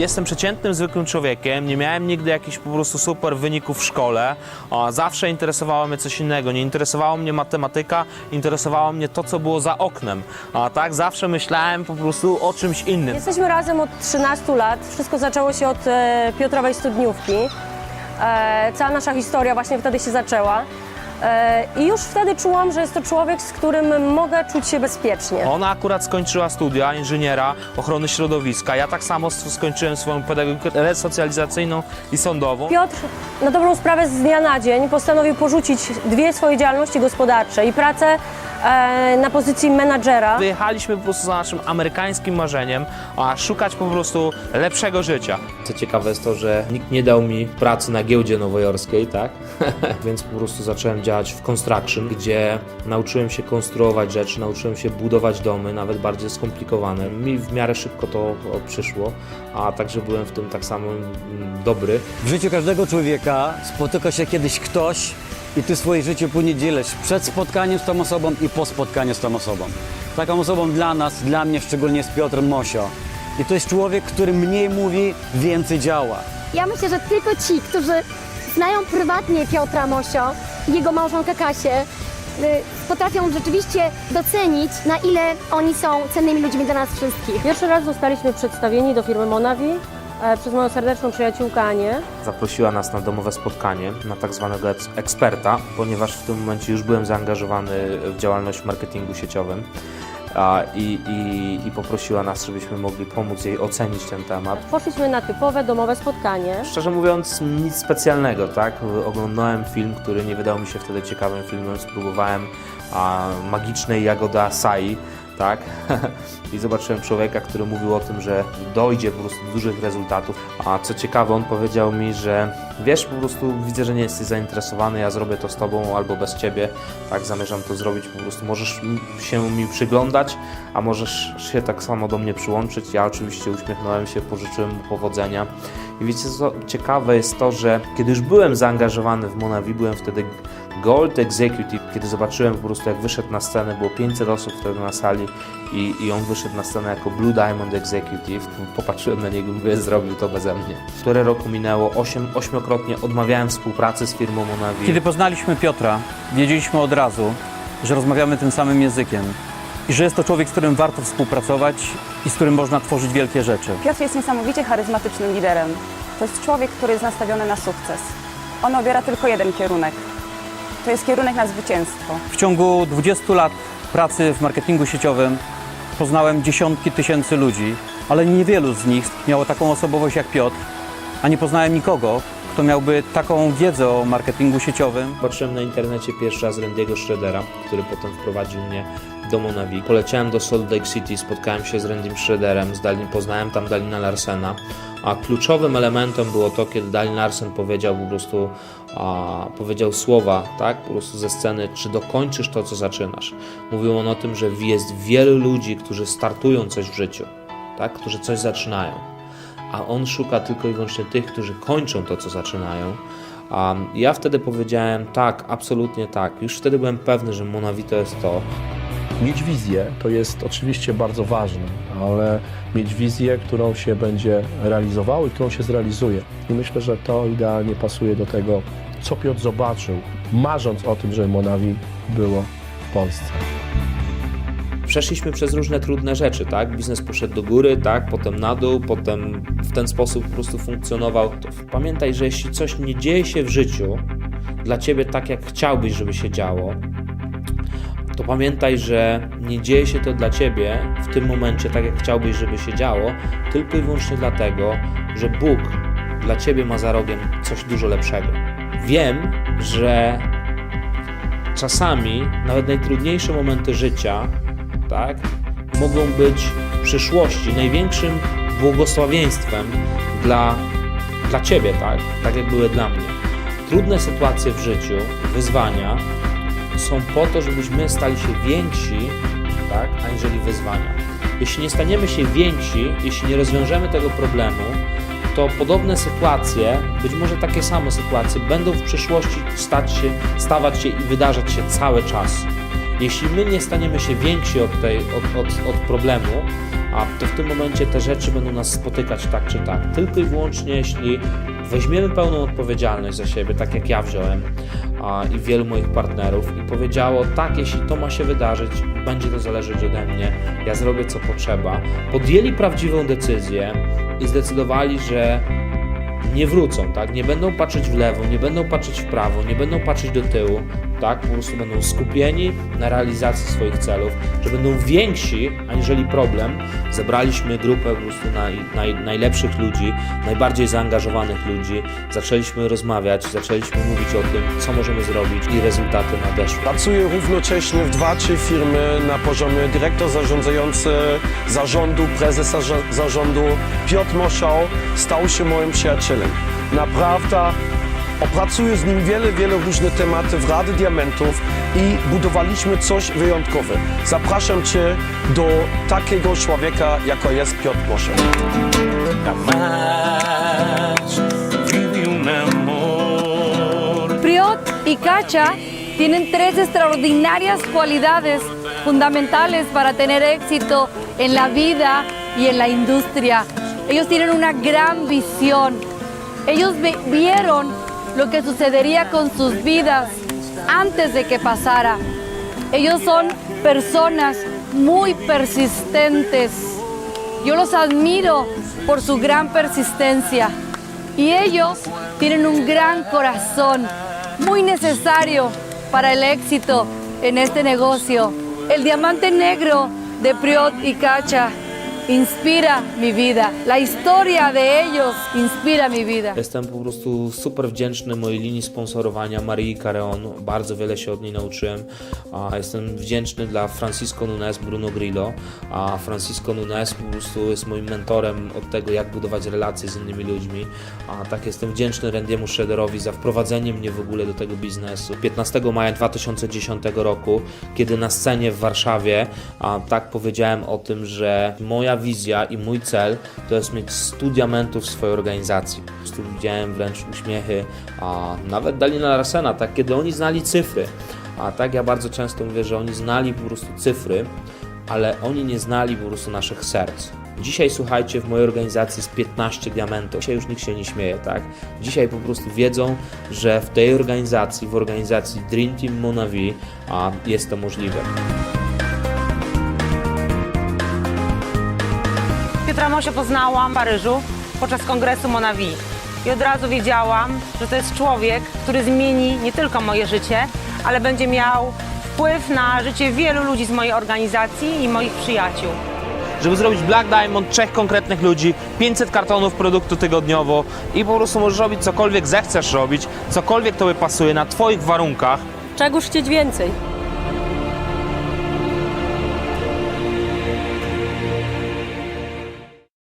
jestem przeciętnym, zwykłym człowiekiem, nie miałem nigdy jakichś po prostu super wyników w szkole, a zawsze interesowało mnie coś innego, nie interesowała mnie matematyka, interesowało mnie to, co było za oknem, a tak zawsze myślałem po prostu o czymś innym. Jesteśmy razem od 13 lat. Wszystko zaczęło się od e, Piotrowej Studniówki. E, cała nasza historia właśnie wtedy się zaczęła. E, I już wtedy czułam, że jest to człowiek, z którym mogę czuć się bezpiecznie. Ona akurat skończyła studia inżyniera ochrony środowiska. Ja tak samo skończyłem swoją pedagogikę resocjalizacyjną i sądową. Piotr na dobrą sprawę z dnia na dzień postanowił porzucić dwie swoje działalności gospodarcze i pracę e, na pozycji menadżera. Wyjechaliśmy po prostu za naszym amerykańskim marzeniem, a szukać po prostu lepszego życia. Co ciekawe jest to, że nikt nie dał mi pracy na giełdzie nowojorskiej, tak? Więc po prostu zacząłem działać w construction, gdzie nauczyłem się konstruować rzeczy, nauczyłem się budować domy, nawet bardziej skomplikowane. Mi w miarę szybko to przyszło, a także byłem w tym tak samo mm, dobry. W życiu każdego człowieka spotyka się kiedyś ktoś i ty swoje życie później dzielisz przed spotkaniem z tą osobą i po spotkaniu z tą osobą. Taką osobą dla nas, dla mnie szczególnie jest Piotr Mosio. I to jest człowiek, który mniej mówi, więcej działa. Ja myślę, że tylko ci, którzy znają prywatnie Piotra Mosio i jego małżonkę Kasię, y, potrafią rzeczywiście docenić, na ile oni są cennymi ludźmi dla nas wszystkich. Pierwszy raz zostaliśmy przedstawieni do firmy Monavi przez moją serdeczną przyjaciółkę Anię. zaprosiła nas na domowe spotkanie, na tak zwanego eks- eksperta, ponieważ w tym momencie już byłem zaangażowany w działalność w marketingu sieciowym. I, i, I poprosiła nas, żebyśmy mogli pomóc jej ocenić ten temat. Poszliśmy na typowe domowe spotkanie. Szczerze mówiąc, nic specjalnego, tak? Oglądałem film, który nie wydał mi się wtedy ciekawym filmem. Spróbowałem a, magicznej jagody acai, tak? I zobaczyłem człowieka, który mówił o tym, że dojdzie po prostu do dużych rezultatów. A co ciekawe, on powiedział mi, że wiesz, po prostu widzę, że nie jesteś zainteresowany, ja zrobię to z tobą albo bez ciebie. Tak, zamierzam to zrobić. Po prostu możesz się mi przyglądać, a możesz się tak samo do mnie przyłączyć. Ja oczywiście uśmiechnąłem się, pożyczyłem mu powodzenia. I wiecie co, ciekawe jest to, że kiedy już byłem zaangażowany w Monavi, byłem wtedy Gold Executive, kiedy zobaczyłem po prostu jak wyszedł na scenę, było 500 osób wtedy na sali i, i on wyszedł na scenę jako Blue Diamond Executive, popatrzyłem na niego i mówię, zrobił to beze mnie. Które roku minęło, osiem, ośmiokrotnie odmawiałem współpracy z firmą Monavi. Kiedy poznaliśmy Piotra, wiedzieliśmy od razu, że rozmawiamy tym samym językiem i że jest to człowiek, z którym warto współpracować i z którym można tworzyć wielkie rzeczy. Piotr jest niesamowicie charyzmatycznym liderem. To jest człowiek, który jest nastawiony na sukces. On obiera tylko jeden kierunek. To jest kierunek na zwycięstwo. W ciągu 20 lat pracy w marketingu sieciowym poznałem dziesiątki tysięcy ludzi, ale niewielu z nich miało taką osobowość jak Piotr, a nie poznałem nikogo, kto miałby taką wiedzę o marketingu sieciowym, Patrzyłem na internecie pierwszy raz Randy'ego Schroedera, który potem wprowadził mnie do Monavi. Poleciałem do Salt Lake City, spotkałem się z Randym Schroederem, z Dalin, poznałem tam Dalina Larsena, a kluczowym elementem było to, kiedy Dalin Larsen powiedział po prostu, a, powiedział słowa, tak, po prostu ze sceny, czy dokończysz to, co zaczynasz. Mówił on o tym, że jest wielu ludzi, którzy startują coś w życiu, tak, którzy coś zaczynają a on szuka tylko i wyłącznie tych, którzy kończą to, co zaczynają. Um, ja wtedy powiedziałem tak, absolutnie tak. Już wtedy byłem pewny, że Monavito jest to. Mieć wizję to jest oczywiście bardzo ważne, ale mieć wizję, którą się będzie realizowało i którą się zrealizuje. I myślę, że to idealnie pasuje do tego, co Piotr zobaczył, marząc o tym, żeby Monavi było w Polsce. Przeszliśmy przez różne trudne rzeczy, tak? Biznes poszedł do góry, tak? Potem na dół, potem w ten sposób po prostu funkcjonował. Pamiętaj, że jeśli coś nie dzieje się w życiu dla ciebie tak, jak chciałbyś, żeby się działo, to pamiętaj, że nie dzieje się to dla ciebie w tym momencie tak, jak chciałbyś, żeby się działo, tylko i wyłącznie dlatego, że Bóg dla ciebie ma za rogiem coś dużo lepszego. Wiem, że czasami nawet najtrudniejsze momenty życia, tak, mogą być w przyszłości największym błogosławieństwem dla, dla ciebie, tak, tak jak były dla mnie. Trudne sytuacje w życiu, wyzwania są po to, żebyśmy stali się więksi, tak, aniżeli wyzwania. Jeśli nie staniemy się więksi, jeśli nie rozwiążemy tego problemu, to podobne sytuacje, być może takie same sytuacje, będą w przyszłości stać się, stawać się i wydarzać się cały czas. Jeśli my nie staniemy się więksi od, tej, od, od, od problemu, a to w tym momencie te rzeczy będą nas spotykać tak czy tak. Tylko i wyłącznie jeśli weźmiemy pełną odpowiedzialność za siebie, tak jak ja wziąłem a, i wielu moich partnerów i powiedziało tak, jeśli to ma się wydarzyć, będzie to zależeć ode mnie, ja zrobię co potrzeba. Podjęli prawdziwą decyzję i zdecydowali, że nie wrócą, tak? Nie będą patrzeć w lewo, nie będą patrzeć w prawo, nie będą patrzeć do tyłu, tak? Po prostu będą skupieni na realizacji swoich celów, że będą więksi aniżeli problem. Zebraliśmy grupę po prostu naj, naj, najlepszych ludzi, najbardziej zaangażowanych ludzi. Zaczęliśmy rozmawiać, zaczęliśmy mówić o tym, co możemy zrobić i rezultaty nadeszły. Pracuję równocześnie w dwa, trzy firmy na poziomie dyrektor zarządzający zarządu, prezesa za- zarządu. Piotr Moszał stał się moim przyjacielem. Naprawdę opracuję z nim wiele, wiele różnych tematów w Rady Diamentów i budowaliśmy coś wyjątkowego. Zapraszam Cię do takiego człowieka, jako jest Piotr amor. Priot y Cacha tienen tres extraordinarias cualidades fundamentales para tener éxito en la vida y en la industria. Ellos tienen una gran visión. Ellos vi- vieron lo que sucedería con sus vidas antes de que pasara. Ellos son personas muy persistentes. Yo los admiro por su gran persistencia y ellos tienen un gran corazón, muy necesario para el éxito en este negocio. El diamante negro de Priot y Cacha inspira mi vida. La historia de ellos inspira mi vida. Jestem po prostu super wdzięczny mojej linii sponsorowania Marii Careon. Bardzo wiele się od niej nauczyłem. Jestem wdzięczny dla Francisco Nunes, Bruno Grillo. A Francisco Nunes po prostu jest moim mentorem od tego, jak budować relacje z innymi ludźmi. A tak jestem wdzięczny Randiemu Schroederowi za wprowadzenie mnie w ogóle do tego biznesu. 15 maja 2010 roku, kiedy na scenie w Warszawie a, tak powiedziałem o tym, że moja wizja i mój cel to jest mieć 100 diamentów w swojej organizacji. Prostu widziałem wręcz uśmiechy, a nawet Dalina Larsena, tak kiedy oni znali cyfry. A tak ja bardzo często mówię, że oni znali po prostu cyfry, ale oni nie znali po prostu naszych serc. Dzisiaj słuchajcie, w mojej organizacji jest 15 diamentów. Dzisiaj już nikt się nie śmieje, tak? Dzisiaj po prostu wiedzą, że w tej organizacji, w organizacji Dream Team Monavi, jest to możliwe. Piotra Mosie poznałam w Paryżu podczas kongresu Monavi i od razu wiedziałam, że to jest człowiek, który zmieni nie tylko moje życie, ale będzie miał wpływ na życie wielu ludzi z mojej organizacji i moich przyjaciół. Żeby zrobić Black Diamond, trzech konkretnych ludzi, 500 kartonów produktu tygodniowo i po prostu możesz robić cokolwiek zechcesz robić, cokolwiek tobie pasuje na twoich warunkach, Czegoż chcieć więcej?